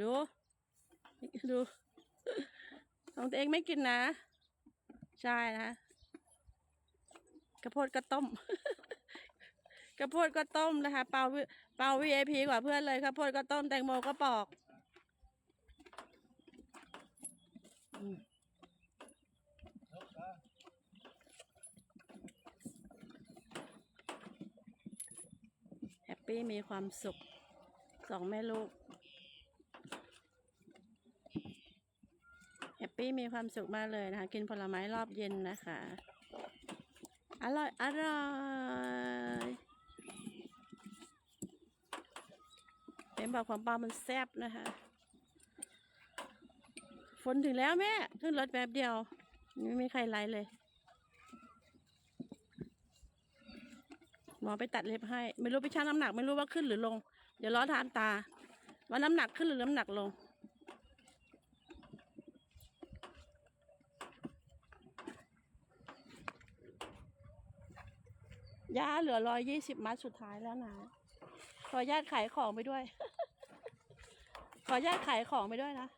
ดู ดู ของตัวเองไม่กินนะ ใช่นะ กระโพดก็ต้ม กระโพดก็ต้มนะคะ เปาเปา VIP กว่าเพื่อนเลยกระโพดก็ต้มแตงโมก็ปอกแฮปปี้มีความสุขสองแม่ลูก แฮ ปี้มีความสุขมากเลยนะคะ กินผลไม้รอบเย็นนะคะ อร่อย อร่อยเห็นบอกของปลามันแซ่บนะคะ ฝนถึงแล้วแม่ ขึ้นรถแป๊บเดียว ไม่มีใครไล่เลย หมอไปตัดเล็บให้ ไม่รู้ไปชั่งน้ำหนัก ไม่รู้ว่าขึ้นหรือลง เดี๋ยวรอทานตา ว่าน้ำหนักขึ้นหรือน้ำหนักลง ย่าเหลือร้อยยี่สิบมัดสุดท้ายแล้วนะขออนุญาตขายของไปด้วย ขออนุญาตขายของไปด้วยนะ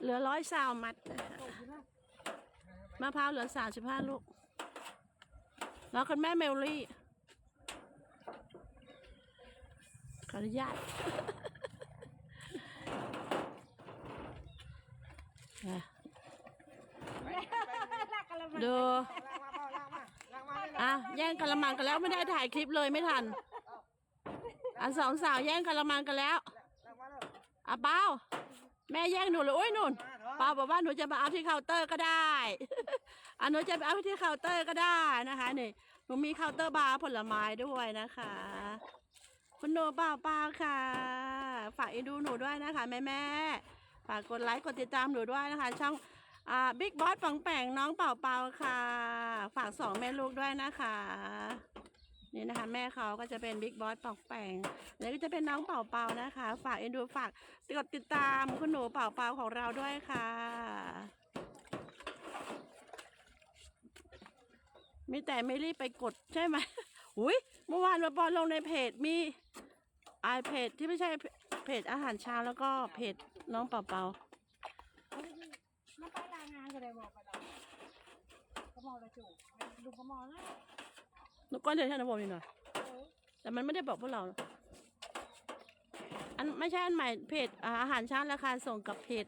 เหลือร้อยสาวมัดนะคะมะพร้าวเหลือสามสิบห้าลูก แล้วคุณแม่เมลลี่ ขออนุญาตอะดู อะแย่งกระมังกันแล้วไม่ได้ถ่ายคลิปเลยไม่ทันอะสองสาวแย่งกระมังกันแล้วอะเป้าแม่แย่งหนูเลยโอ้ยนุ่นเป้าบอกว่าหนูจะมาเอาที่เคาน์เตอร์ก็ได้อะหนูจะไปเอาที่เคาน์เตอร์ก็ได้นะคะนี่หนูมีเคาน์เตอร์บาร์ผลไม้ด้วยนะคะ คุณหนูเปล่าเปล่าค่ะ ฝากเอ็นดูหนูด้วยนะคะแม่แม่ฝากกดไลค์กดติดตามหนูด้วยนะคะ ช่อง อ่าบิ๊กบอสปังแปงน้องเป่าเป่าค่ะ ฝากสองแม่ลูกด้วยนะคะ นี่นะคะ แม่เขาก็จะเป็นบิ๊กบอสปังแปงแล้วก็จะเป็นน้องเป่าเป่านะคะ ฝากเอ็นดูฝากกดติดตามคุณหนูเป่าเป่าของเราด้วยค่ะ มีแต่ไม่รีบไปกดใช่ไหมอุ้ยเมื่อวานมาบอลลงในเพจมีไอเพจที่ไม่ใช่เพจอาหารเช้าแล้วก็เพจน้องเป่าเป่า รายงานก็เลยบอกไปเราก็มองเลยจู่ดูก็มองนะนุกก้อนเดียวใช่นะผมนี่หน่อยแต่มันไม่ได้บอกพวกเรา อันไม่ใช่อันใหม่เพจอาหารเช้าราคาส่งกับเพจ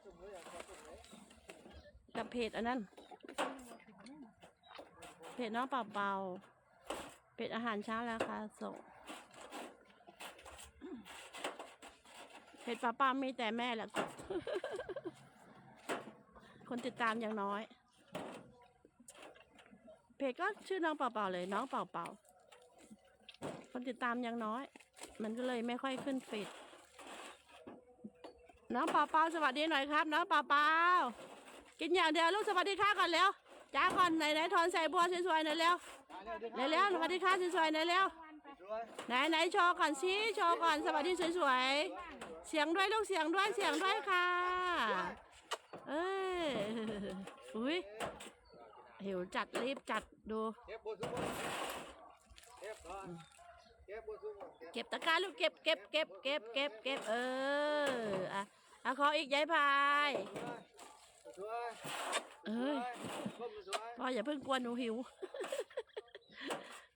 กับเพจอันนั้น เพจน้องเป่าเป่าเพจอาหารเช้าราคาส่งเพจป้าป้ามีแต่แม่แหละกด คนติดตามอย่างน้อย เพจก็ชื่อน้องเป่าเป่าเลย น้องเป่าเป่าคนติดตามยังน้อย มันก็เลยไม่ค่อยขึ้นฟีดน้องเป่าเปาสวัสดีหน่อยครับ น้องเป่าเปากินอย่างเดียวลูกสวัสดีค่ะก่อนเร็วจ้าก่อนไหนไหนทอนใส่บัวสวยๆหน่อยเร็วไหนเร็วสวัสดีค่ะสวยๆหน่อยเร็วไปไหนไหนโชว์ก่อนสิโชว์ก่อนสวัสดีสวยๆเสียงด้วยลูกเสียงด้วยเสียงด้วยค่ะ เอ้ยอุ้ยหิวจัดรีบจัดดู เก็บบนซุ้มเก็บก่อนเก็บบนซุ้มเก็บตะกร้าลูกเก็บเก็บเก็บเก็บเก็บเก็บเอออะเอาขออีกยายพายสวยเอ้ยก้มสวยพ่ออย่าเพิ่งกวนหนูหิว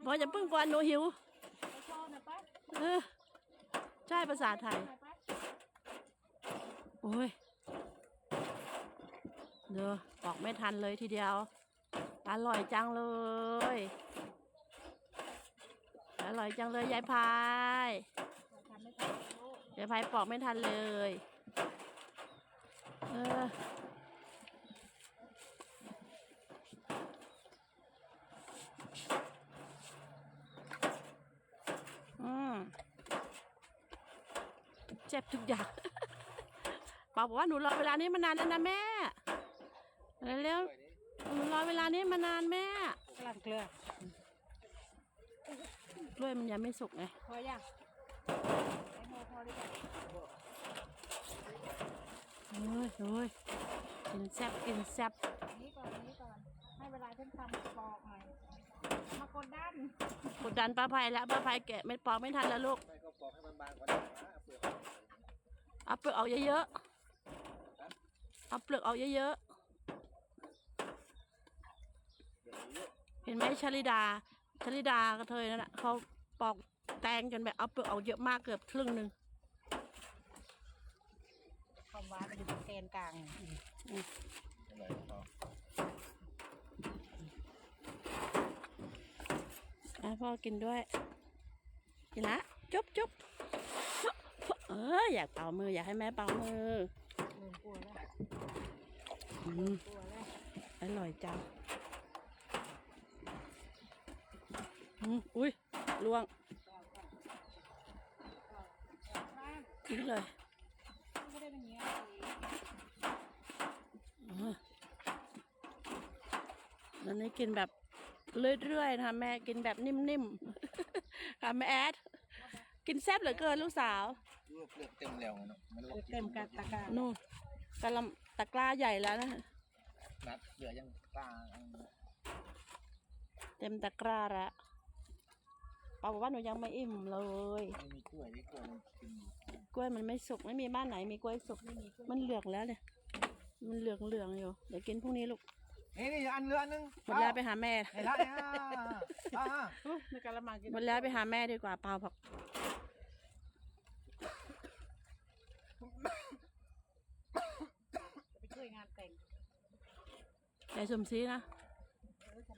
พ่ออย่าเพิ่งกวนหนูหิวไปโชว์หน่อยไปเออใช่ภาษาไทยหน่อยไปโอ้ย เด้อบอกไม่ทันเลยทีเดียว อร่อยจังเลย อร่อยจังเลยยายพายทำไม่ทันลูกยายพายปอกไม่ทันเลย เอออืมเจ็บทุกอย่างป้าบอกว่าหนูรอเวลานี้มานานแล้วนะแม่ เร็วๆหนูรอเวลานี้มานานแม่กลั่นเกลือกล้วยมันยังไม่สุกไงพอยังไอโมพอหรือยังเฮ้ยเฮ้ยกินแซ่บกินแซ่บนี้ก่อนนี้ก่อนให้เวลาฉันทำบอกหน่อยมากดดันกดดันป้าภัยแล้วป้าภัยแกะไม่ปอกไม่ทันแล้วลูกไม่ก็ปอกให้มันบางกว่านี้นะเปลือกเอาเปลือกออกเยอะๆเอาเปลือกออกเยอะ เดี๋ยวเยอะๆเห็นไหมชลิดาชลิดากระเทยนั่นแหะเขาปอกแตงจนแบบเอาเปลือกออกเยอะมากเกือบครึ่งหนึ่งคำว่ามันอยู่ตรงแกนกลางอะไรต่ออะพ่อกินด้วยกินละจุ๊บจุ๊บเอออยากเป่ามืออยากให้แม่เป่ามือเริ่มกลัวแล้วอืมกลัวแล้วอร่อยจัง อืมอุ้ยล่วงบ้านทิ้งเลยไม่ได้เป็นอย่างเงี้ยอ่าอันนี้กินแบบเรื่อยๆนะคะแม่กินแบบนิ่มๆ ค่ะแม่แอด กินแซ่บเหลือเกินลูกสาวดูว่าเปลือกเต็มแล้วเนาะมันลวกเต็มกับตะกร้ารนู่นกะลำตะกร้าใหญ่แล้วนะนัดเหลือยังตาอันเต็มตะกร้าละ ป้าบอกว่าหนูยังไม่อิ่มเลย ไม่มีกล้วยนี่กล้วยมันกินอยู่กล้วยมันไม่สุกไม่มีบ้านไหนมีกล้วยสุกมันเหลืองแล้วเนี่ยมันเหลืองเหลืองๆอยู่เดี๋ยวกินพรุ่งนี้ลูกนี่นี่อันเรืออันนึงหมดแล้วไปหาแม่ไอ้ละเนี่ยอ่าในกะละมังกินหมดแล้วไปหาแม่ดีกว่าเปล่าผักไปช่วยงานแต่งใหญ่สมซีนะ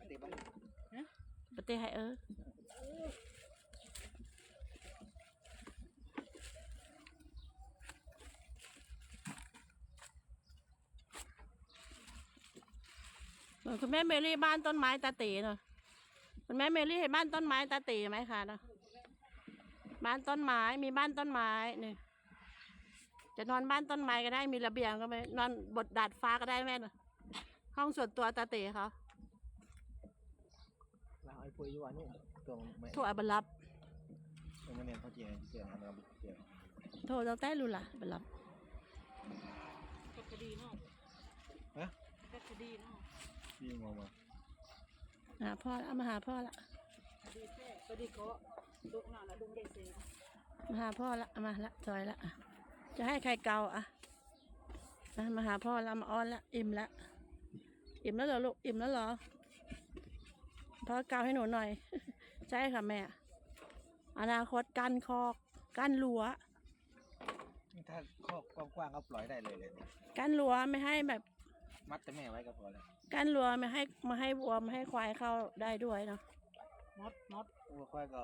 เดี๋ยวมันปเต้ให้เออเหมือน คุณแม่เมลี่บ้านต้นไม้ตาตีเนาะคุณแม่เมลี่เห็นบ้านต้นไม้ตาตีไหมคะเนาะบ้านต้นไม้มีบ้านต้นไม้นี่จะนอนบ้านต้นไม้ก็ได้มีระเบียงก็ไปนอนบดดาดฟ้าก็ได้แม่เนาะห้องส่วนตัวตาตีเขาเราไอ้ปุยอยู่วันนี้ตรงไม่ถั่วบรับตรงไม่เนียนเขาเจียงเจียงอันนั้นเจียงโทรเจ้าแต้รู้ล่ะบรับก็คดีเนาะฮะก็คดีเนาะ ยิงมามาหาพ่อละเอามาหาพ่อละคดีแท้คดีก็ลุกหน่อยแล้วลุงใหญ่เสียมาหาพ่อละเอามาละจอยละอะจะให้ใครเกาอะอะมาหาพ่อละมาอ้อนละอิ่มละอิ่มแล้วเหรอลูกอิ่มแล้วเหรอพ่อเกาให้หนูหน่อย ใช่ค่ะแม่ อนาคตกั้นคอกกั้นรั้วถ้าคอกกว้างๆก็ปล่อยได้เลยเลยเนี่ยกั้นรั้วไม่ให้แบบ มัดแต่แม่ไว้ก็พอแล้วกั้นรั้วไม่ให้ไมาให้วัวไม่ให้ควายเข้าได้ด้วยเนาะมดมดวัวควายก็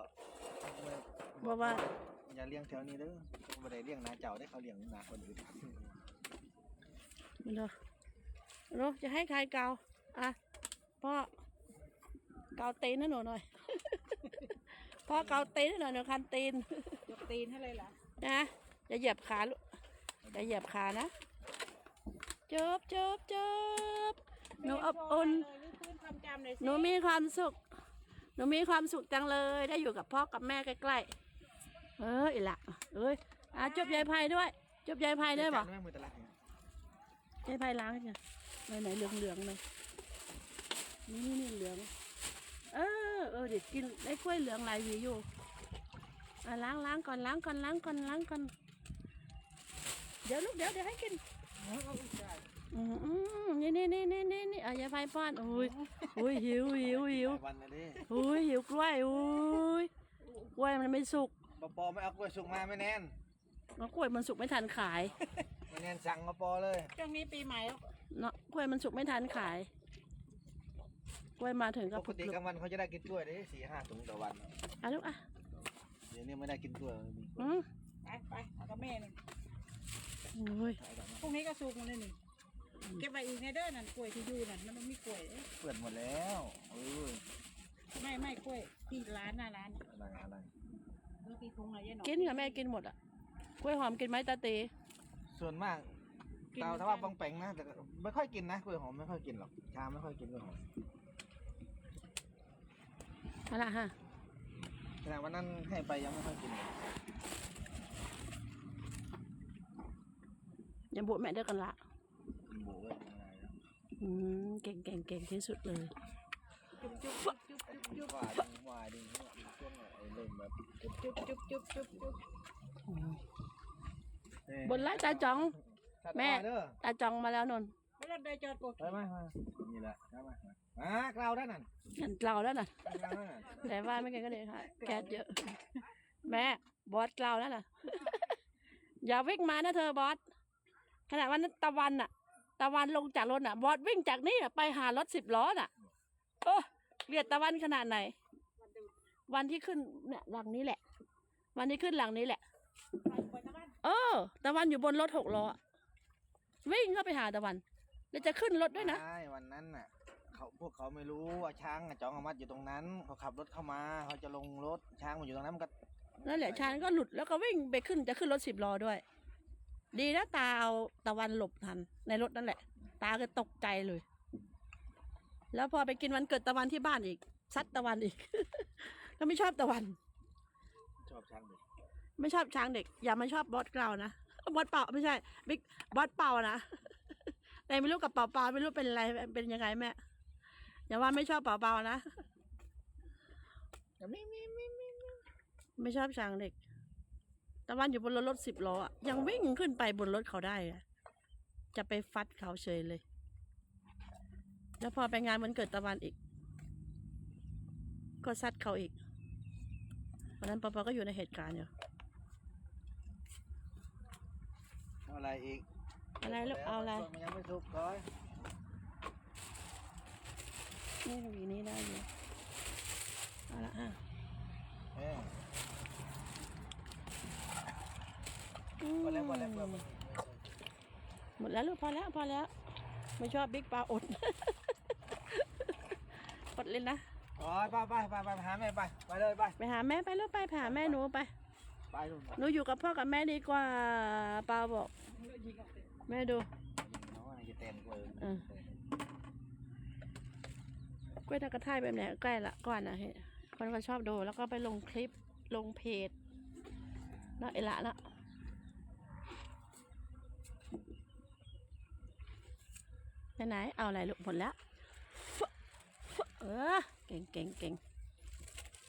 เพราะว่า อย่าเลี้ยงแถวนี้เด้อไม่ได้เลี้ยงนาเจ้าได้เขาเลี้ยงนาคนอื่นมันเถอะลูกจะให้ใครเกาอะพ่อเกาตีนให้หนูหน่อยพ่อเกาตีนให้หน่อยหนูคันตีนยกตีนให้เลยล่ะนะอย่าเหยียบขาลูกอย่าเหยียบขานะ จบจบจบหนูอบอุ่นหรือพื้นความจำเลยสิหนูมีความสุข หนูมีความสุขจังเลยได้อยู่กับพ่อกับแม่ใกล้ๆเอออีหละเอ้ยอะจบยายไพด้วย จบยายไพได้บ่แม่มือตะลักเนี่ยยายไพล้างเนี่ยไหนไหนเหลืองเหลืองๆเลยนี่นี่นี่เหลือง เออเออเดี๋ยวกินได้กล้วยเหลืองหลายหวีอยู่อะล้างล้างก่อนล้างก่อนล้างก่อนล้างก่อนเดี๋ยวลูกเดี๋ยวเดี๋ยวให้กิน อืมอืมนี่นี่นี่นี่นี่นี่เอายาไฟป้อนโอ้ยโอ้ยหิวหิวหิวหลายวันนะเด้โอ้ยหิวกล้วยโอ้ยกล้วยมันไม่สุกปอปอไม่เอากล้วยสุกมาไม่แน่นแล้วกล้วยมันสุกไม่ทันขายไม่แน่นสั่งมาปอเลยช่วงนี้ปีใหม่แล้วเนาะกล้วยมันสุกไม่ทันขายกล้วยมาถึงก็ปผุกดติลุกกลางวันเขาจะได้กินกล้วยได้สี่ห้าถุงต่อวันอะลูกอะเดี๋ยวนี้ไม่ได้กินกล้วยมีอืมไปไปเอากับแม่นี่ โอ้ยขายแบบนั้นพรุ่งนี้ก็สูกมันเลยนี่เก็บไว้อีกในเด้อนั่นกล้วยที่อยู่นั่นมันไม่มีกล้วยเอ้ยเปิดหมดแล้วเออไม่ไม่กล้วยที่ร้านหน้าร้านอะไรอะไรเมื่อกี้พุงอะไรยันหนอกินค่ะแม่กินหมดอะกล้วยหอมกินไหมตาตีส่วนมากเตาถ้าว่าปองแปงนะแต่ก็ไม่ค่อยกินนะกล้วยหอมไม่ค่อยกินหรอกชาไม่ค่อยกินกล้วยหอมเอาละฮะขณะวันนั้นให้ไปยังไม่ค่อยกินเลย ย่าบุแม่เด้อกันละกินโบไว้ยังไงนะอืมเก่งเก่งเก่งที่สุดเลย จุ๊บจุ๊บจุ๊บจุ๊บจุ๊บจุ๊บว่าดีว่าดีเนี่ยช่วงไอ้เริ่มแบบจุ๊บจุ๊บจุ๊บจุ๊บจุ๊บจุ๊บอืมในบนไล่ตาจ้อง แม่ เด้อตาจ้องมาแล้วนนไม่ได้ได้จอดปกไปไหมมานี่แหละได้ไหมมากล่าวได้นั่นงั้นเราแล้วน่ะกล่าวได้นั่นแต่ว่าไม่แกก็เลยค่ะแก๊สเยอะ แม่ บอสเราแล้วน่ะ อย่าวิ่งมานะเธอบอส ขนาดวันนั้นตะวันน่ะ ตะวันลงจากรถน่ะบอสวิ่งจากนี่น่ะไปหารถสิบล้อน่ะโอ้เกลียดตะวันขนาดไหน วันที่ขึ้นเนี่ยหลังนี้แหละ วันที่ขึ้นหลังนี้แหละไปไปนะบ้านเออ ตะวันอยู่บนรถหกล้ออะวิ่งเข้าไปหาตะวันแล้วจะขึ้นรถด้วยนะ ใช่วันนั้นน่ะ เขาพวกเขาไม่รู้ว่าช้างอะจองอามัดอยู่ตรงนั้นเขาขับรถเข้ามา เขาจะลงรถช้างมันอยู่ตรงนั้นมันก็นั่นแหละชานก็หลุดแล้วก็วิ่งไปขึ้นจะขึ้นรถสิบล้อด้วย ดีนะตาเอาตะวันหลบทัน ในรถนั่นแหละ ตาก็ตกใจเลย แล้วพอไปกินวันเกิดตะวันที่บ้านอีก ซัดตะวันอีก ก็ไม่ชอบตะวัน ชอบช้างเด็กไม่ชอบช้างเด็ก อย่ามาชอบบอสเกลานะบอสเป่าไม่ใช่บิ๊กบอสเป่านะแต่ไม่รู้กับเป่าเป่าไม่รู้เป็นอะไรเป็นยังไงแม่อย่าว่าไม่ชอบเป่าเป่านะไม่ไม่ไม่ไม่ไม่ชอบช้างเด็ก ตะวันอยู่บนรถรถสิบล้ออะยังวิ่งขึ้นไปบนรถเขาได้อะจะไปฟัดเขาเฉยเลย แล้วพอไปงานวันเกิดตะวันอีก ก็ซัดเขาอีกวันนั้นปอปอก็อยู่ในเหตุการณ์อยู่เอาอะไรอีกอะไรลูกเอาอะไรมันยังไม่สุกก้อยนี่หวีนี้ได้อยู่เอาละอะ เออ อืม พอแล้วพอแล้วพอแล้ว หมด แล้วลูกพอแล้วพอแล้ว ไม่ชอบบิ๊กปลาอดอดเลยนะอ๋อไปไปไปไปไปหาแม่ไปไปเลยไปไปหาแม่ไปลูกไปไปหาแม่หนูไปไปลูกหนูอยู่กับพ่อกับแม่ดีกว่าปาบอกยิงออกเต็มแม่ดูน้องอะไรจะเต็มกว่าเออกล้วยตากระท่ายแบบไหนใกล้ละก่อนนะเห็นคนก็ชอบดูแล้วก็ไปลงคลิปลงเพจเนาะเอละเนาะ ไหน เอาอะไรลูกหมดแล้ว เออ เก่งเก่งเก่ง